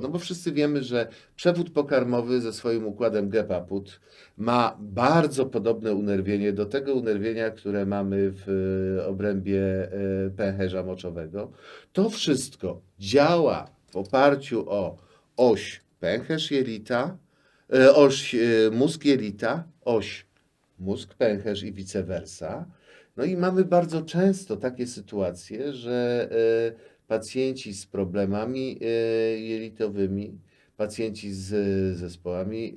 No bo wszyscy wiemy, że przewód pokarmowy ze swoim układem GEPA-PUT ma bardzo podobne unerwienie do tego unerwienia, które mamy w e, obrębie e, pęcherza moczowego. To wszystko działa w oparciu o oś pęcherz jelita, e, oś mózg jelita, oś mózg pęcherz i vice versa. No i mamy bardzo często takie sytuacje, że pacjenci z problemami e, jelitowymi, pacjenci z zespołami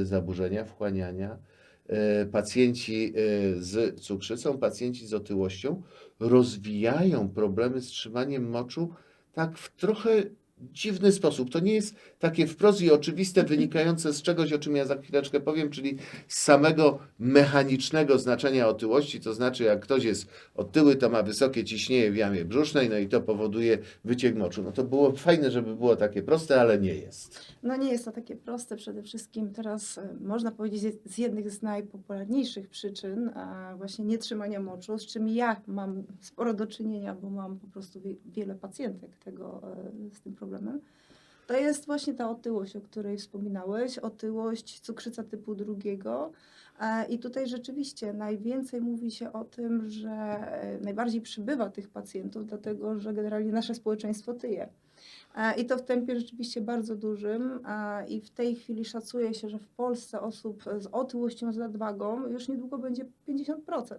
e, zaburzenia wchłaniania, e, pacjenci z cukrzycą, pacjenci z otyłością rozwijają problemy z trzymaniem moczu tak w trochę dziwny sposób. To nie jest takie wprost i oczywiste, wynikające z czegoś, o czym ja za chwileczkę powiem, czyli z samego mechanicznego znaczenia otyłości, to znaczy jak ktoś jest otyły, to ma wysokie ciśnienie w jamie brzusznej, no i to powoduje wyciek moczu. No to było fajne, żeby było takie proste, ale nie jest. No nie jest to takie proste. Przede wszystkim teraz e, można powiedzieć z- jednych z najpopularniejszych przyczyn właśnie nietrzymania moczu, z czym ja mam sporo do czynienia, bo mam po prostu wie- wiele pacjentek tego, e, z tym problemem. To jest właśnie ta otyłość, o której wspominałeś, otyłość, cukrzyca typu drugiego. E, I tutaj rzeczywiście najwięcej mówi się o tym, że e, najbardziej przybywa tych pacjentów, dlatego że generalnie nasze społeczeństwo tyje. E, I to w tempie rzeczywiście bardzo dużym. I w tej chwili szacuje się, że w Polsce osób z otyłością, z nadwagą już niedługo będzie 50%.